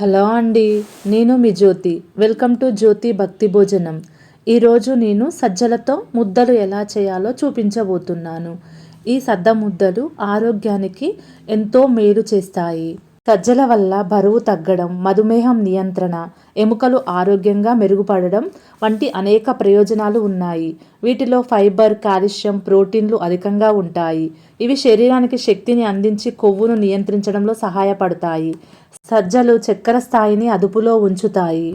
Hello అండి నేను మీ జ్యోతి. Welcome to జ్యోతి భక్తి భోజనం. ఈరోజు నేను సజ్జలతో ముద్దలు ఎలా చేయాలో చూపించబోతున్నాను. ఈ సద్ద ముద్దలు ఆరోగ్యానికి ఎంతో మేలు చేస్తాయి. సజ్జల వల్ల బరువు తగ్గడం మధుమేహం నియంత్రణ ఎముకలు ఆరోగ్యంగా మెరుగుపడడం వంటి అనేక ప్రయోజనాలు ఉన్నాయి. వీటిలో ఫైబర్ కాల్షియం ప్రోటీన్లు అధికంగా ఉంటాయి. ఇవి శరీరానికి శక్తిని అందించి కొవ్వును నియంత్రించడంలో సహాయపడతాయి. సజ్జలు చక్కెర స్థాయిని అదుపులో ఉంచుతాయి.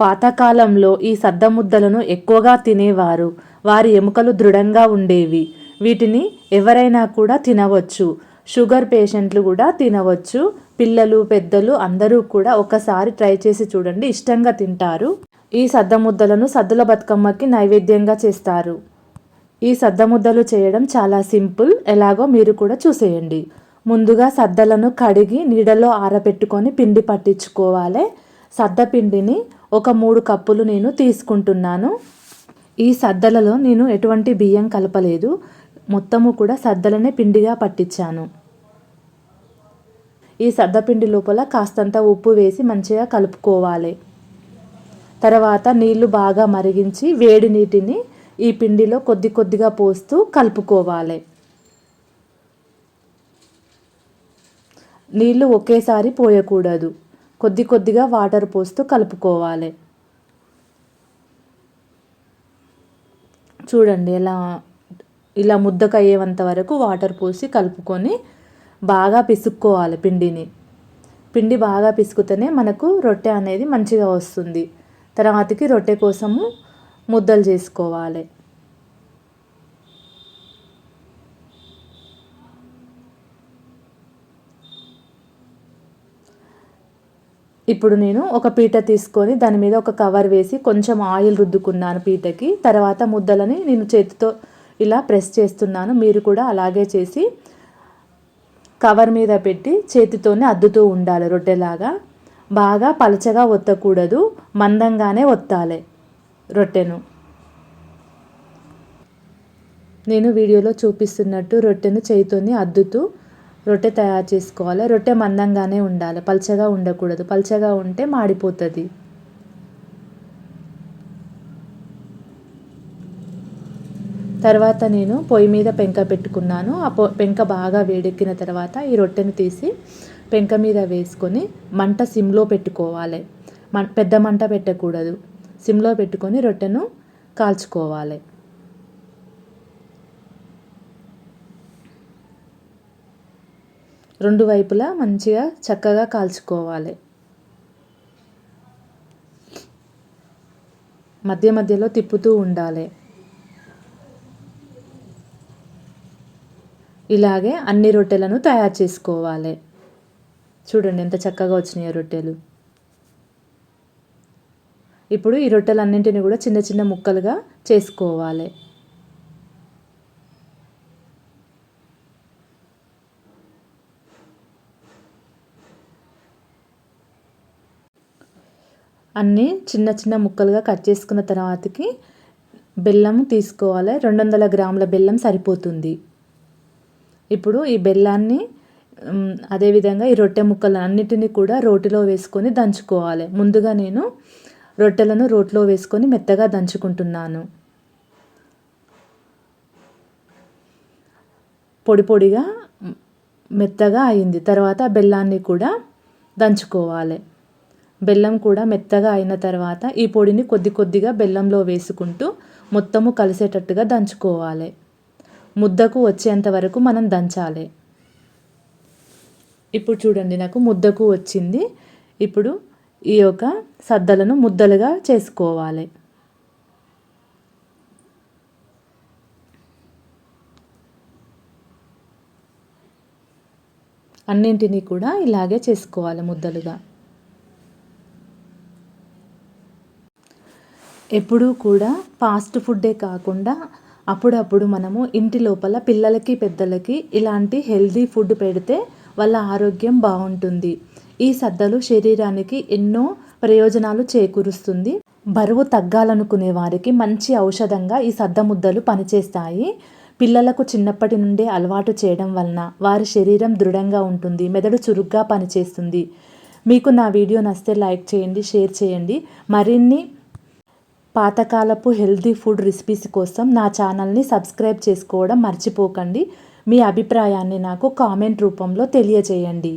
పాతకాలంలో ఈ సద్ద ముద్దలను ఎక్కువగా తినేవారు. వారి ఎముకలు దృఢంగా ఉండేవి. వీటిని ఎవరైనా కూడా తినవచ్చు. షుగర్ పేషెంట్లు కూడా తినవచ్చు. పిల్లలు పెద్దలు అందరూ కూడా ఒకసారి ట్రై చేసి చూడండి. ఇష్టంగా తింటారు. ఈ సద్ద ముద్దలను సద్దుల బతుకమ్మకి నైవేద్యంగా చేస్తారు. ఈ సద్ద ముద్దలు చేయడం చాలా సింపుల్. ఎలాగో మీరు కూడా చూసేయండి. ముందుగా సద్దలను కడిగి నీడలో ఆరబెట్టుకొని పిండి పట్టించుకోవాలి. సద్ద పిండిని ఒక మూడు కప్పులు నేను తీసుకుంటున్నాను. ఈ సద్దలలో నేను ఎటువంటి బియ్యం కలపలేదు. మొత్తము కూడా సద్దలనే పిండిగా పట్టించాను. ఈ సద్దపిండి లోపల కాస్తంత ఉప్పు వేసి మంచిగా కలుపుకోవాలి. తర్వాత నీళ్ళు బాగా మరిగించి వేడి నీటిని ఈ పిండిలో కొద్ది కొద్దిగా పోస్తూ కలుపుకోవాలి. నీళ్ళు ఒకేసారి పోయకూడదు. కొద్ది కొద్దిగా వాటర్ పోస్తూ కలుపుకోవాలి. చూడండి ఎలా ఇలా ముద్దకయ్యేంత వరకు వాటర్ పోసి కలుపుకొని బాగా పిసుక్కోవాలి పిండిని. పిండి బాగా పిసుకుతేనే మనకు రొట్టె అనేది మంచిగా వస్తుంది. తర్వాతకి రొట్టె కోసము ముద్దలు చేసుకోవాలి. ఇప్పుడు నేను ఒక పీట తీసుకొని దాని మీద ఒక కవర్ వేసి కొంచెం ఆయిల్ రుద్దుకున్నాను పీటకి. తర్వాత ముద్దలని నేను చేతితో ఇలా ప్రెస్ చేస్తున్నాను. మీరు కూడా అలాగే చేసి కవర్ మీద పెట్టి చేతితోనే అద్దుతూ ఉండాలి రొట్టెలాగా. బాగా పలచగా ఒత్తకూడదు మందంగానే ఒత్తాలి రొట్టెను. నేను వీడియోలో చూపిస్తున్నట్టు రొట్టెను చేతితోని అద్దుతూ రొట్టె తయారు చేసుకోవాలి. రొట్టె మందంగానే ఉండాలి పలచగా ఉండకూడదు. పలచగా ఉంటే మాడిపోతుంది. తర్వాత నేను పొయ్యి మీద పెంక పెట్టుకున్నాను. ఆ పొ పెంక బాగా వేడెక్కిన తర్వాత ఈ రొట్టెను తీసి పెంక మీద వేసుకొని మంట సిమ్లో పెట్టుకోవాలి. పెద్ద మంట పెట్టకూడదు. సిమ్లో పెట్టుకొని రొట్టెను కాల్చుకోవాలి. రెండు వైపులా మంచిగా చక్కగా కాల్చుకోవాలి. మధ్య మధ్యలో తిప్పుతూ ఉండాలి. ఇలాగే అన్ని రొట్టెలను తయారు చేసుకోవాలి. చూడండి ఎంత చక్కగా వచ్చినాయో రొట్టెలు. ఇప్పుడు ఈ రొట్టెలన్నింటినీ కూడా చిన్న చిన్న ముక్కలుగా చేసుకోవాలి. అన్నీ చిన్న చిన్న ముక్కలుగా కట్ చేసుకున్న తర్వాతకి బెల్లం తీసుకోవాలి. రెండు వందల గ్రాముల బెల్లం సరిపోతుంది. ఇప్పుడు ఈ బెల్లాన్ని అదేవిధంగా ఈ రొట్టె ముక్కలు అన్నిటినీ కూడా రోటిలో వేసుకొని దంచుకోవాలి. ముందుగా నేను రొట్టెలను రోట్లో వేసుకొని మెత్తగా దంచుకుంటున్నాను. పొడి పొడిగా మెత్తగా అయింది. తర్వాత బెల్లాన్ని కూడా దంచుకోవాలి. బెల్లం కూడా మెత్తగా అయిన తర్వాత ఈ పొడిని కొద్ది కొద్దిగా బెల్లంలో వేసుకుంటూ మొత్తము కలిసేటట్టుగా దంచుకోవాలి. ముద్దకు వచ్చేంత వరకు మనం దంచాలి. ఇప్పుడు చూడండి నాకు ముద్దకు వచ్చింది. ఇప్పుడు ఈ యొక్క సద్దలను ముద్దలుగా చేసుకోవాలి. అన్నింటినీ కూడా ఇలాగే చేసుకోవాలి ముద్దలుగా. ఎప్పుడూ కూడా ఫాస్ట్ ఫుడ్డే కాకుండా అప్పుడప్పుడు మనము ఇంటి లోపల పిల్లలకి పెద్దలకి ఇలాంటి హెల్దీ ఫుడ్ పెడితే వాళ్ళ ఆరోగ్యం బాగుంటుంది. ఈ సద్దలు శరీరానికి ఎన్నో ప్రయోజనాలు చేకూరుస్తుంది. బరువు తగ్గాలనుకునే వారికి మంచి ఔషధంగా ఈ సద్ద ముద్దలు పనిచేస్తాయి. పిల్లలకు చిన్నప్పటి నుండే అలవాటు చేయడం వలన వారి శరీరం దృఢంగా ఉంటుంది మెదడు చురుగ్గా పనిచేస్తుంది. మీకు నా వీడియో నచ్చితే లైక్ చేయండి షేర్ చేయండి. మరిన్ని పాతకాలపు హెల్తీ ఫుడ్ రెసిపీస్ కోసం నా ఛానల్ని సబ్స్క్రైబ్ చేసుకోవడం మర్చిపోకండి. మీ అభిప్రాయాన్ని నాకు కామెంట్ రూపంలో తెలియజేయండి.